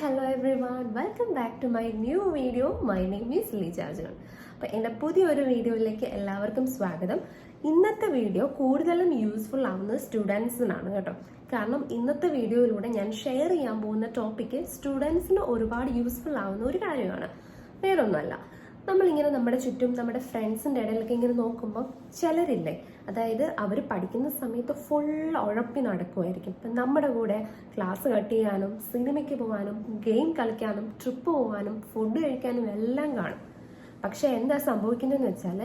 Hello everyone welcome back to my new video my name is John അപ്പോൾ എന്റെ പുതിയൊരു വീഡിയോയിലേക്ക് എല്ലാവർക്കും സ്വാഗതം. ഇന്നത്തെ വീഡിയോ കൂടുതലും യൂസ്ഫുൾ ആവുന്നത് സ്റ്റുഡൻസിനാണ് കേട്ടോ. കാരണം ഇന്നത്തെ വീഡിയോയിലൂടെ ഞാൻ ഷെയർ ചെയ്യാൻ പോകുന്ന ടോപ്പിക്ക് സ്റ്റുഡൻസിന് ഒരുപാട് യൂസ്ഫുൾ ആവുന്ന ഒരു കാര്യമാണ്. വേറൊന്നുമല്ല. നമ്മളിങ്ങനെ നമ്മുടെ ചുറ്റും നമ്മുടെ ഫ്രണ്ട്സിന്റെ ഇടയിലൊക്കെ ഇങ്ങനെ നോക്കുമ്പോൾ ചിലരില്ലേ അതായത് അവർ പഠിക്കുന്ന സമയത്ത് ഫുൾ ഉഴപ്പി നടക്കുമായിരിക്കും ഇപ്പം നമ്മുടെ കൂടെ ക്ലാസ് കട്ട് ചെയ്യാനും സിനിമയ്ക്ക് പോകാനും ഗെയിം കളിക്കാനും ട്രിപ്പ് പോകാനും ഫുഡ് കഴിക്കാനും എല്ലാം കാണും. പക്ഷെ എന്താ സംഭവിക്കുന്നതെന്ന് വെച്ചാൽ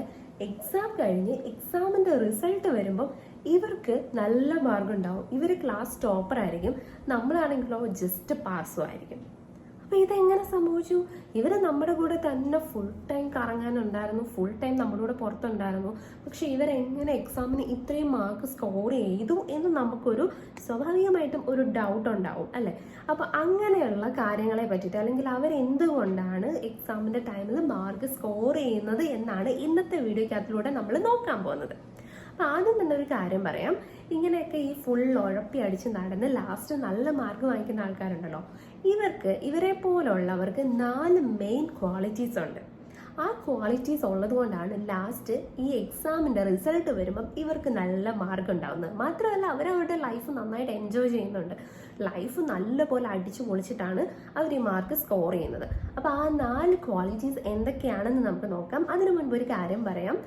എക്സാം കഴിഞ്ഞ് എക്സാമിന്റെ റിസൾട്ട് വരുമ്പോൾ ഇവർക്ക് നല്ല മാർഗം ഉണ്ടാവും. ഇവർ ക്ലാസ് ടോപ്പർ ആയിരിക്കും. നമ്മളാണെങ്കിലോ ജസ്റ്റ് പാസ്സും ആയിരിക്കും. അപ്പൊ ഇതെങ്ങനെ സംഭവിച്ചു? ഇവർ നമ്മുടെ കൂടെ തന്നെ ഫുൾ ടൈം കറങ്ങാനുണ്ടായിരുന്നു. ഫുൾ ടൈം നമ്മുടെ കൂടെ പുറത്തുണ്ടായിരുന്നു. പക്ഷെ ഇവരെങ്ങനെ എക്സാമിന് ഇത്രയും മാർക്ക് സ്കോർ ചെയ്തു എന്ന് നമുക്കൊരു സ്വാഭാവികമായിട്ടും ഒരു ഡൗട്ട് ഉണ്ടാവും അല്ലെ? അപ്പൊ അങ്ങനെയുള്ള കാര്യങ്ങളെ പറ്റിയിട്ട് അല്ലെങ്കിൽ അവരെന്തുകൊണ്ടാണ് എക്സാമിന്റെ ടൈമിൽ മാർക്ക് സ്കോർ ചെയ്യുന്നത് എന്നാണ് ഇന്നത്തെ വീഡിയോക്കകത്തിലൂടെ നമ്മൾ നോക്കാൻ പോകുന്നത്. അപ്പൊ ആദ്യം തന്നെ ഒരു കാര്യം പറയാം. ഇങ്ങനെയൊക്കെ ഈ ഫുൾ ഉഴപ്പി അടിച്ച് നടന്ന് ലാസ്റ്റ് നല്ല മാർക്ക് വാങ്ങിക്കുന്ന ആൾക്കാരുണ്ടല്ലോ. ഇവർക്ക് ഇവരെ പോലുള്ളവർക്ക് നാല് മെയിൻ ക്വാളിറ്റീസ് ഉണ്ട്. ആ ക്വാളിറ്റീസ് ഉള്ളത് കൊണ്ടാണ് ലാസ്റ്റ് ഈ എക്സാമിന്റെ റിസൾട്ട് വരുമ്പം ഇവർക്ക് നല്ല മാർക്ക് ഉണ്ടാവുന്നത്. മാത്രമല്ല അവരവരുടെ ലൈഫ് നന്നായിട്ട് എൻജോയ് ചെയ്യുന്നുണ്ട്. ലൈഫ് നല്ലപോലെ അടിച്ചു പൊളിച്ചിട്ടാണ് അവർ ഈ മാർക്ക് സ്കോർ ചെയ്യുന്നത്. അപ്പോൾ ആ നാല് ക്വാളിറ്റീസ് എന്തൊക്കെയാണെന്ന് നമുക്ക് നോക്കാം. അതിനു മുൻപ് ഒരു കാര്യം പറയാം.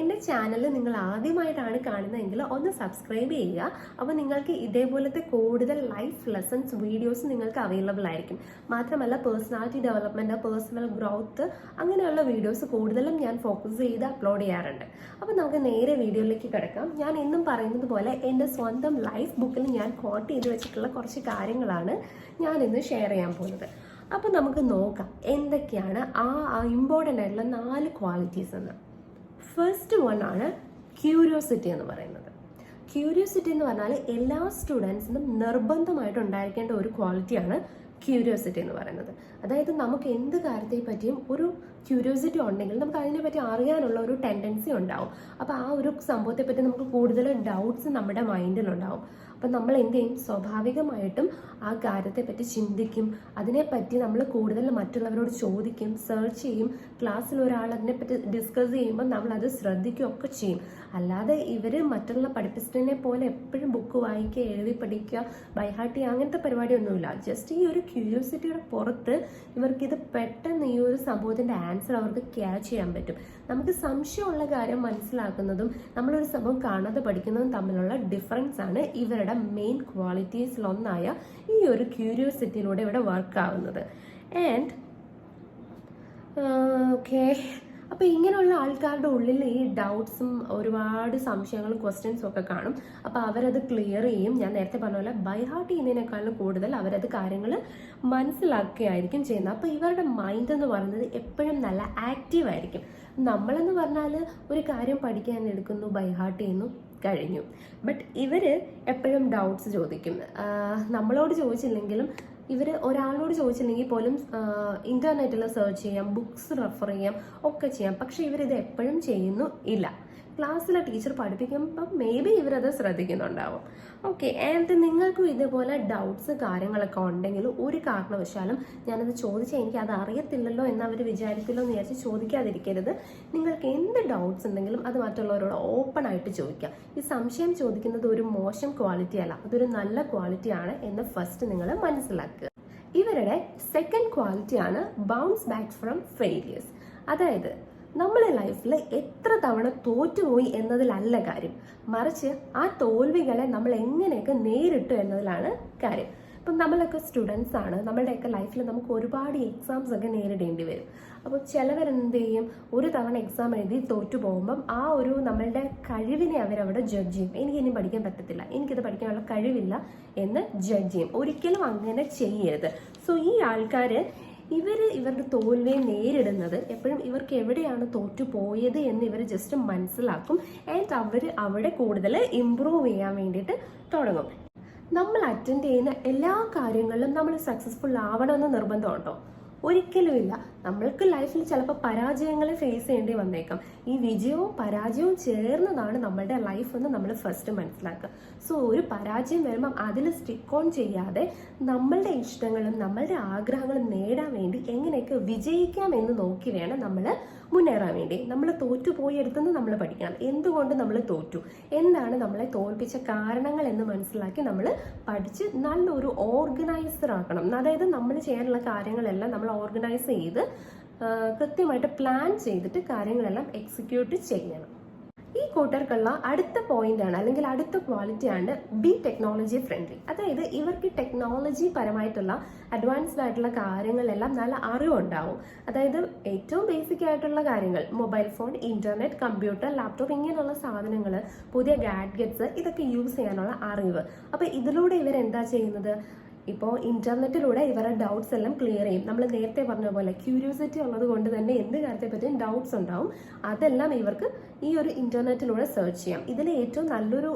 എന്റെ ചാനൽ നിങ്ങൾ ആദ്യമായിട്ടാണ് കാണുന്നതെങ്കിൽ ഒന്ന് സബ്സ്ക്രൈബ് ചെയ്യുക. അപ്പോൾ നിങ്ങൾക്ക് ഇതേപോലത്തെ കൂടുതൽ ലൈഫ് ലെസൺസ് വീഡിയോസ് നിങ്ങൾക്ക് അവൈലബിൾ ആയിരിക്കും. മാത്രമല്ല പേഴ്സണാലിറ്റി ഡെവലപ്മെന്റ് പേഴ്സണൽ ഗ്രോത്ത് അങ്ങനെയുള്ള വീഡിയോസ് കൂടുതലും ഞാൻ ഫോക്കസ് ചെയ്ത് അപ്ലോഡ് ചെയ്യാറുണ്ട്. അപ്പോൾ നമുക്ക് നേരെ വീഡിയോയിലേക്ക് കിടക്കാം. ഞാൻ എന്നും പറയുന്നത് പോലെ എന്റെ സ്വന്തം ലൈഫ് ബുക്കിൽ ഞാൻ കോട്ട് ചെയ്ത് വെച്ചിട്ടുള്ള കുറച്ച് കാര്യങ്ങളാണ് ഞാൻ ഇന്ന് ഷെയർ ചെയ്യാൻ പോകുന്നത്. അപ്പോൾ നമുക്ക് നോക്കാം എന്തൊക്കെയാണ് ആ ഇമ്പോർട്ടന്റ് ആയിട്ടുള്ള നാല് ക്വാളിറ്റീസ് എന്ന്. ഫസ്റ്റ് വൺ ആണ് ക്യൂരിയോസിറ്റി എന്ന് പറയുന്നത്. ക്യൂരിയോസിറ്റി എന്ന് പറഞ്ഞാൽ എല്ലാ സ്റ്റുഡൻസിനും നിർബന്ധമായിട്ട് ഉണ്ടായിരിക്കേണ്ട ഒരു ക്വാളിറ്റിയാണ് ക്യൂരിയോസിറ്റി എന്ന് പറയുന്നത്. അതായത് നമുക്ക് എന്ത് കാര്യത്തെ പറ്റിയും ഒരു ക്യൂരിയോസിറ്റി ഉണ്ടെങ്കിൽ നമുക്ക് അതിനെപ്പറ്റി അറിയാനുള്ള ഒരു ടെൻഡൻസി ഉണ്ടാവും. അപ്പോൾ ആ ഒരു സംഭവത്തെ പറ്റി നമുക്ക് കൂടുതൽ ഡൗട്ട്സ് നമ്മുടെ മൈൻഡിലുണ്ടാവും അപ്പം നമ്മൾ എന്ത് ചെയ്യും? സ്വാഭാവികമായിട്ടും ആ കാര്യത്തെപ്പറ്റി ചിന്തിക്കും. അതിനെപ്പറ്റി നമ്മൾ കൂടുതൽ മറ്റുള്ളവരോട് ചോദിക്കും സെർച്ച് ചെയ്യും. ക്ലാസ്സിൽ ഒരാൾ അതിനെപ്പറ്റി ഡിസ്കസ് ചെയ്യുമ്പോൾ നമ്മൾ അത് ശ്രദ്ധിക്കുകയൊക്കെ ചെയ്യും. അല്ലാതെ ഇവർ മറ്റുള്ള പഠിപ്പിച്ചതിനെ പോലെ എപ്പോഴും ബുക്ക് വായിക്കുക എഴുതി പഠിക്കുക ബൈഹാർട്ട് ചെയ്യുക അങ്ങനത്തെ പരിപാടിയൊന്നുമില്ല. ജസ്റ്റ് ഈ ഒരു ക്യൂരിയോസിറ്റിയുടെ പുറത്ത് ഇവർക്ക് ഇത് പെട്ടെന്ന് ഈ ഒരു സംഭവത്തിന്റെ ആൻസർ അവർക്ക് ക്യാച്ച് ചെയ്യാൻ പറ്റും. നമുക്ക് സംശയമുള്ള കാര്യം മനസ്സിലാക്കുന്നതും നമ്മളൊരു സംഭവം കാണാതെ പഠിക്കുന്നതും തമ്മിലുള്ള ഡിഫറൻസ് ആണ് ഇവരുടെ മെയിൻ ക്വാളിറ്റീസിലൊന്നായ ഈ ഒരു ക്യൂരിയോസിറ്റിയിലൂടെ ഇവിടെ വർക്ക് ആവുന്നത്. ആൻഡ് ഓക്കെ അപ്പോൾ ഇങ്ങനെയുള്ള ആൾക്കാരുടെ ഉള്ളിൽ ഈ ഡൗട്ട്സും ഒരുപാട് സംശയങ്ങളും ക്വസ്റ്റ്യൻസും ഒക്കെ കാണും. അപ്പോൾ അവരത് ക്ലിയർ ചെയ്യും. ഞാൻ നേരത്തെ പറഞ്ഞ പോലെ ബൈ ഹാർട്ട് ചെയ്യുന്നതിനേക്കാളും കൂടുതൽ അവരത് കാര്യങ്ങൾ മനസ്സിലാക്കുകയായിരിക്കും ചെയ്യുന്നത്. അപ്പോൾ ഇവരുടെ മൈൻഡ് എന്ന് പറയുന്നത് എപ്പോഴും നല്ല ആക്റ്റീവ് ആയിരിക്കും. നമ്മളെന്ന് പറഞ്ഞാൽ ഒരു കാര്യം പഠിക്കാൻ എടുക്കുന്നു ബൈ ഹാർട്ട് ചെയ്യുന്നു. കഴിഞ്ഞു. ബട്ട് ഇവർ എപ്പോഴും ഡൗട്ട്സ് ചോദിക്കും. നമ്മളോട് ചോദിച്ചില്ലെങ്കിലും ഇവർ ഒരാളോട് ചോദിച്ചില്ലെങ്കിൽ പോലും ഇന്റർനെറ്റിൽ സെർച്ച് ചെയ്യാം ബുക്സ് റെഫർ ചെയ്യാം ഒക്കെ ചെയ്യാം. പക്ഷെ ഇവരിത് എപ്പോഴും ചെയ്യുന്നു ഇല്ല. ക്ലാസ്സിലെ ടീച്ചർ പഠിപ്പിക്കുമ്പോൾ മേ ബി ഇവരത് ശ്രദ്ധിക്കുന്നുണ്ടാവും. ഓക്കെ ആൻഡ് നിങ്ങൾക്കും ഇതുപോലെ ഡൗട്ട്സ് കാര്യങ്ങളൊക്കെ ഉണ്ടെങ്കിൽ ഒരു കാരണവശാലും ഞാനത് ചോദിച്ചാൽ എനിക്ക് അത് അറിയത്തില്ലല്ലോ എന്ന് അവർ വിചാരിക്കില്ലോ എന്ന് വിചാരിച്ച് ചോദിക്കാതിരിക്കരുത്. നിങ്ങൾക്ക് എന്ത് ഡൗട്ട്സ് ഉണ്ടെങ്കിലും അത് മറ്റുള്ളവരോട് ഓപ്പൺ ആയിട്ട് ചോദിക്കാം. ഈ സംശയം ചോദിക്കുന്നത് ഒരു മോശം ക്വാളിറ്റി അല്ല അതൊരു നല്ല ക്വാളിറ്റി ആണ് എന്ന് ഫസ്റ്റ് നിങ്ങൾ മനസ്സിലാക്കുക. ഇവരുടെ സെക്കൻഡ് ക്വാളിറ്റിയാണ് ബൗൺസ് ബാക്ക് ഫ്രം ഫെയിലിയേഴ്സ് അതായത് നമ്മളെ ലൈഫിൽ എത്ര തവണ തോറ്റുപോയി എന്നതിലല്ല കാര്യം. മറിച്ച് ആ തോൽവികളെ നമ്മൾ എങ്ങനെയൊക്കെ നേരിട്ടു എന്നതിലാണ് കാര്യം. ഇപ്പം നമ്മളൊക്കെ സ്റ്റുഡൻസ് ആണ്. നമ്മളുടെയൊക്കെ ലൈഫിൽ നമുക്ക് ഒരുപാട് എക്സാംസ് ഒക്കെ നേരിടേണ്ടി വരും. അപ്പോൾ ചിലവരെന്ത് ചെയ്യും ഒരു തവണ എക്സാം എഴുതി തോറ്റു പോകുമ്പം ആ ഒരു നമ്മളുടെ കഴിവിനെ അവരവിടെ ജഡ്ജ് ചെയ്യും. എനിക്ക് ഇനി പഠിക്കാൻ പറ്റത്തില്ല. എനിക്കിത് പഠിക്കാനുള്ള കഴിവില്ല എന്ന് ജഡ്ജ് ചെയ്യും. ഒരിക്കലും അങ്ങനെ ചെയ്യരുത്. സോ ഈ ആൾക്കാർ ഇവർ ഇവരുടെ തോൽവിയെ നേരിടുന്നത് എപ്പോഴും ഇവർക്ക് എവിടെയാണ് തോറ്റു പോയത് എന്ന് ഇവർ ജസ്റ്റ് മനസ്സിലാക്കും. ആൻഡ് അവർ അവിടെ കൂടുതൽ ഇമ്പ്രൂവ് ചെയ്യാൻ വേണ്ടിയിട്ട് തുടങ്ങും. നമ്മൾ അറ്റൻഡ് ചെയ്യുന്ന എല്ലാ കാര്യങ്ങളിലും നമ്മൾ സക്സസ്ഫുൾ ആവണമെന്ന് നിർബന്ധമുണ്ടോ ഒരിക്കലും ഇല്ല നമ്മൾക്ക് ലൈഫിൽ ചിലപ്പോൾ പരാജയങ്ങളെ ഫേസ് ചെയ്യേണ്ടി വന്നേക്കാം. ഈ വിജയവും പരാജയവും ചേർന്നതാണ് നമ്മളുടെ ലൈഫ് എന്ന് നമ്മൾ ഫസ്റ്റ് മനസ്സിലാക്കുക. സോ ഒരു പരാജയം വരുമ്പം അതിൽ സ്റ്റിക്ക് ഓൺ ചെയ്യാതെ നമ്മളുടെ ഇഷ്ടങ്ങളും നമ്മളുടെ ആഗ്രഹങ്ങളും നേടാൻ വേണ്ടി എങ്ങനെയൊക്കെ വിജയിക്കാം എന്ന് നോക്കി വേണം നമ്മൾ മുന്നേറാൻ വേണ്ടി. നമ്മൾ തോറ്റുപോയി എടുത്തുനിന്ന് നമ്മൾ പഠിക്കണം. എന്തുകൊണ്ട് നമ്മൾ തോറ്റു? എന്താണ് നമ്മളെ തോൽപ്പിച്ച കാരണങ്ങൾ എന്ന് മനസ്സിലാക്കി നമ്മൾ പഠിച്ച് നല്ലൊരു ഓർഗനൈസർ ആക്കണം. അതായത് നമ്മൾ ചെയ്യാനുള്ള കാര്യങ്ങളെല്ലാം നമ്മൾ ഓർഗനൈസ് ചെയ്ത് കൃത്യമായിട്ട് പ്ലാൻ ചെയ്തിട്ട് കാര്യങ്ങളെല്ലാം എക്സിക്യൂട്ട് ചെയ്യണം. ഈ കൂട്ടർക്കുള്ള അടുത്ത പോയിന്റ് ആണ് അല്ലെങ്കിൽ അടുത്ത ക്വാളിറ്റി ആണ് ബി ടെക്നോളജി ഫ്രണ്ട്ലി അതായത് ഇവർക്ക് ടെക്നോളജി പരമായിട്ടുള്ള അഡ്വാൻസ്ഡ് ആയിട്ടുള്ള കാര്യങ്ങളെല്ലാം നല്ല അറിവുണ്ടാവും അതായത് ഏറ്റവും ബേസിക് ആയിട്ടുള്ള കാര്യങ്ങൾ mobile phone internet computer laptop ഇങ്ങനെയുള്ള സാധനങ്ങൾ പുതിയ ഗാഡ്ഗറ്റ്സ് ഇതൊക്കെ യൂസ് ചെയ്യാനുള്ള അറിവ്. അപ്പൊ ഇതിലൂടെ ഇവർ എന്താ ചെയ്യുന്നത്? ഇപ്പോൾ ഇന്റർനെറ്റിലൂടെ ഇവരുടെ ഡൗട്ട്സ് എല്ലാം ക്ലിയർ ചെയ്യും. നമ്മൾ നേരത്തെ പറഞ്ഞ പോലെ ക്യൂരിയോസിറ്റി ഉള്ളത് കൊണ്ട് തന്നെ എന്ത് കാര്യത്തെ പറ്റിയും ഡൗട്ട്സ് ഉണ്ടാവും. അതെല്ലാം ഇവർക്ക് ഈ ഒരു ഇന്റർനെറ്റിലൂടെ സെർച്ച് ചെയ്യാം. ഇതിൽ ഏറ്റവും നല്ലൊരു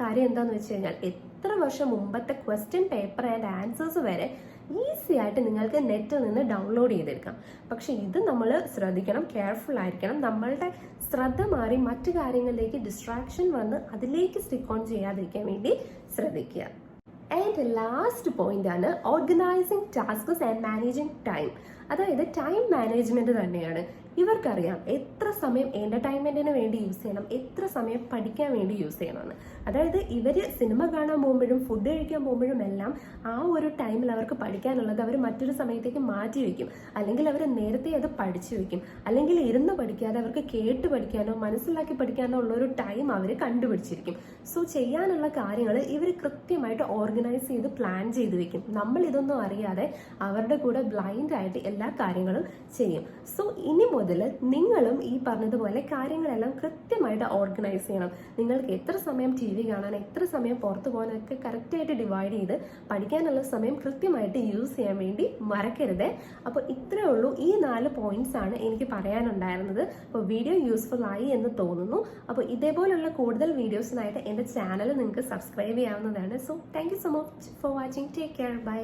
കാര്യം എന്താണെന്ന് വെച്ച് കഴിഞ്ഞാൽ എത്ര വർഷം മുമ്പത്തെ ക്വസ്റ്റ്യൻ പേപ്പർ ആൻഡ് ആൻസേഴ്സ് വരെ ഈസി ആയിട്ട് നിങ്ങൾക്ക് നെറ്റിൽ നിന്ന് ഡൗൺലോഡ് ചെയ്തെടുക്കാം. പക്ഷെ ഇത് നമ്മൾ ശ്രദ്ധിക്കണം കെയർഫുൾ ആയിരിക്കണം. നമ്മളുടെ ശ്രദ്ധ മാറി മറ്റു കാര്യങ്ങളിലേക്ക് ഡിസ്ട്രാക്ഷൻ വന്ന് അതിലേക്ക് സ്റ്റിക്ക് ഓൺ ചെയ്യാതിരിക്കാൻ വേണ്ടി ശ്രദ്ധിക്കുക. ആൻഡ് ലാസ്റ്റ് പോയിന്റ് ആണ് organising tasks and managing time അതായത് ടൈം മാനേജ്മെന്റ് തന്നെയാണ്. ഇവർക്കറിയാം എത്ര സമയം എന്റർടൈൻമെന്റിന് വേണ്ടി യൂസ് ചെയ്യണം എത്ര സമയം പഠിക്കാൻ വേണ്ടി യൂസ് ചെയ്യണമെന്ന്. അതായത് ഇവർ സിനിമ കാണാൻ പോകുമ്പോഴും ഫുഡ് കഴിക്കാൻ പോകുമ്പോഴും എല്ലാം ആ ഒരു ടൈമിൽ അവർക്ക് പഠിക്കാനുള്ളത് അവർ മറ്റൊരു സമയത്തേക്ക് മാറ്റി വയ്ക്കും. അല്ലെങ്കിൽ അവർ നേരത്തെ അത് പഠിച്ചു വയ്ക്കും. അല്ലെങ്കിൽ ഇരുന്ന് പഠിക്കാതെ അവർക്ക് കേട്ട് പഠിക്കാനോ മനസ്സിലാക്കി പഠിക്കാനോ ഉള്ള ഒരു ടൈം അവർ കണ്ടുപിടിച്ചിരിക്കും. സോ ചെയ്യാനുള്ള കാര്യങ്ങൾ ഇവർ കൃത്യമായിട്ട് ഓർഗനൈസ് ചെയ്ത് പ്ലാൻ ചെയ്ത് വെക്കും നമ്മൾ ഇതൊന്നും അറിയാതെ അവരുടെ കൂടെ ബ്ലൈൻഡ് ആയിട്ട് എല്ലാ കാര്യങ്ങളും ചെയ്യും. സോ ഇനി മുതൽ നിങ്ങളും ഈ പറഞ്ഞതുപോലെ കാര്യങ്ങളെല്ലാം കൃത്യമായിട്ട് ഓർഗനൈസ് ചെയ്യണം. നിങ്ങൾക്ക് എത്ര സമയം ടി വി കാണാൻ എത്ര സമയം പുറത്തു പോകാനൊക്കെ കറക്റ്റായിട്ട് ഡിവൈഡ് ചെയ്ത് പഠിക്കാനുള്ള സമയം കൃത്യമായിട്ട് യൂസ് ചെയ്യാൻ വേണ്ടി മറക്കരുത്. അപ്പോൾ ഇത്രയേ ഉള്ളൂ. ഈ നാല് പോയിന്റ്സ് ആണ് എനിക്ക് പറയാനുണ്ടായിരുന്നത്. അപ്പോൾ വീഡിയോ യൂസ്ഫുൾ ആയി എന്ന് തോന്നുന്നു. അപ്പോൾ ഇതേപോലുള്ള കൂടുതൽ വീഡിയോസിനായിട്ട് എന്റെ ചാനൽ നിങ്ങൾക്ക് സബ്സ്ക്രൈബ് ചെയ്യാവുന്നതാണ്. So thank you so much for watching take care bye